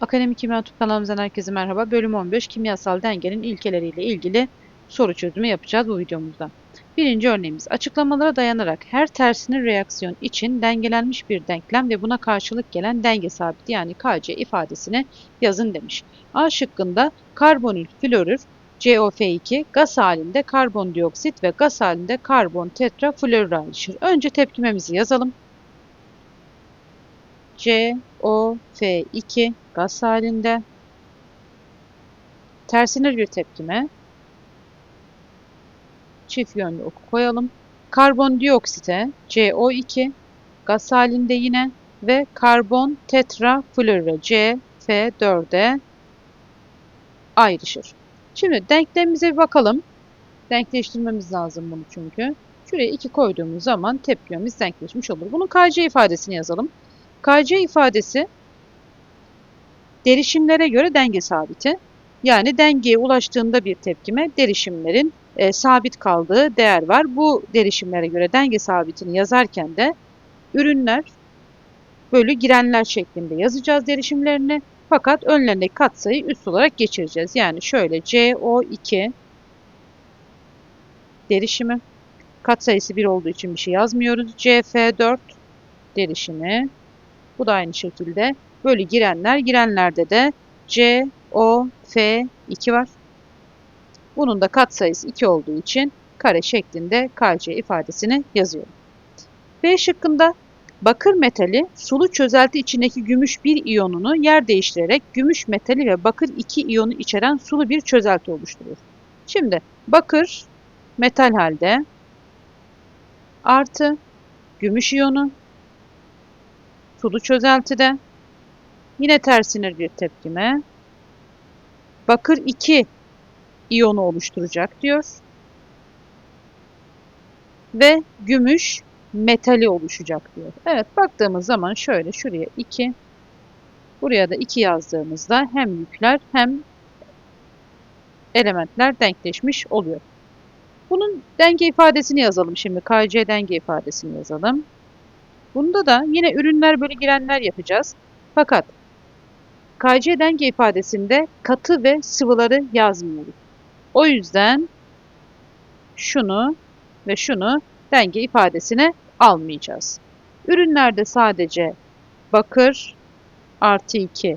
Akademik Kimya YouTube kanalımızdan herkese merhaba. Bölüm 15 kimyasal dengenin ilkeleriyle ilgili soru çözümü yapacağız bu videomuzda. Birinci örneğimiz açıklamalara dayanarak her tersinin reaksiyon için dengelenmiş bir denklem ve buna karşılık gelen denge sabiti yani Kc ifadesini yazın demiş. A şıkkında karbonil florür COF2 gaz halinde karbondioksit ve gaz halinde karbon tetrafluorür ayrışır. Önce tepkimemizi yazalım. COF2 gaz halinde tersinir bir tepkime çift yönlü oku koyalım. Karbondioksite CO2 gaz halinde yine ve karbon tetrafluorür CF4'e ayrışır. Şimdi denklemimize bir bakalım. Denkleştirmemiz lazım bunu çünkü. Şuraya 2 koyduğumuz zaman tepkimemiz denkleşmiş olur. Bunun Kc ifadesini yazalım. Kc ifadesi derişimlere göre denge sabiti. Yani dengeye ulaştığında bir tepkime derişimlerin e, sabit kaldığı değer var. Bu derişimlere göre denge sabitini yazarken de ürünler bölü girenler şeklinde yazacağız derişimlerini. Fakat önlerindeki katsayı üst olarak geçireceğiz. Yani şöyle CO2 derişimi katsayısı 1 olduğu için bir şey yazmıyoruz. CF4 derişimi bu da aynı şekilde bölü girenler. Girenlerde de C, O, F 2 var. Bunun da katsayısı 2 olduğu için kare şeklinde KC ifadesini yazıyorum. B şıkkında bakır metali sulu çözelti içindeki gümüş bir iyonunu yer değiştirerek gümüş metali ve bakır 2 iyonu içeren sulu bir çözelti oluşturur. Şimdi bakır metal halde artı gümüş iyonu sulu çözeltide yine tersinir bir tepkime bakır 2 iyonu oluşturacak diyor. Ve gümüş metali oluşacak diyor. Evet baktığımız zaman şöyle şuraya 2 buraya da 2 yazdığımızda hem yükler hem elementler denkleşmiş oluyor. Bunun denge ifadesini yazalım şimdi. KC denge ifadesini yazalım. Bunda da yine ürünler bölü girenler yapacağız. Fakat KC denge ifadesinde katı ve sıvıları yazmıyoruz. O yüzden şunu ve şunu denge ifadesine almayacağız. Ürünlerde sadece bakır artı 2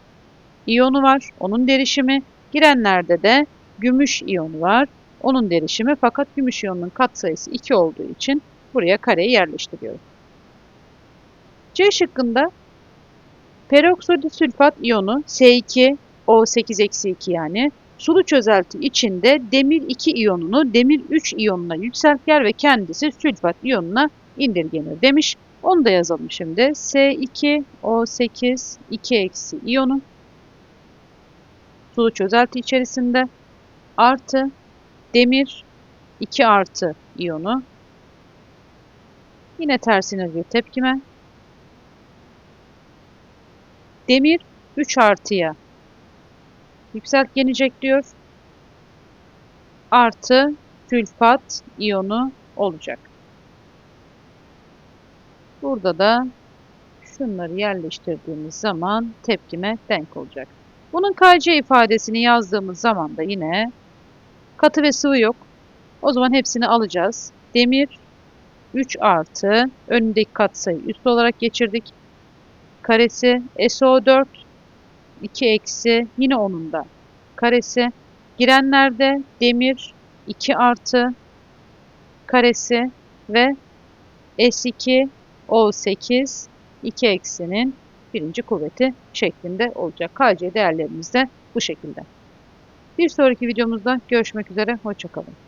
iyonu var. Onun derişimi. Girenlerde de gümüş iyonu var. Onun derişimi fakat gümüş iyonunun katsayısı 2 olduğu için buraya kareyi yerleştiriyorum. C şıkkında peroksodisülfat iyonu S2O8-2 yani sulu çözelti içinde demir 2 iyonunu demir 3 iyonuna yükseltir ve kendisi sülfat iyonuna indirgenir demiş. Onu da yazalım şimdi. S2O8 2 eksi iyonu sulu çözelti içerisinde artı demir 2 artı iyonu yine tersine bir tepkime demir 3 artıya yükseltgenecek diyor. Artı sülfat iyonu olacak. Burada da şunları yerleştirdiğimiz zaman tepkime denk olacak. Bunun KC ifadesini yazdığımız zaman da yine katı ve sıvı yok. O zaman hepsini alacağız. Demir 3 artı önündeki katsayı üst olarak geçirdik. Karesi SO4 2 eksi yine onun da karesi. Girenlerde demir 2 artı karesi ve S2 O8 2 eksinin birinci kuvveti şeklinde olacak. KC değerlerimiz de bu şekilde. Bir sonraki videomuzda görüşmek üzere. Hoşçakalın.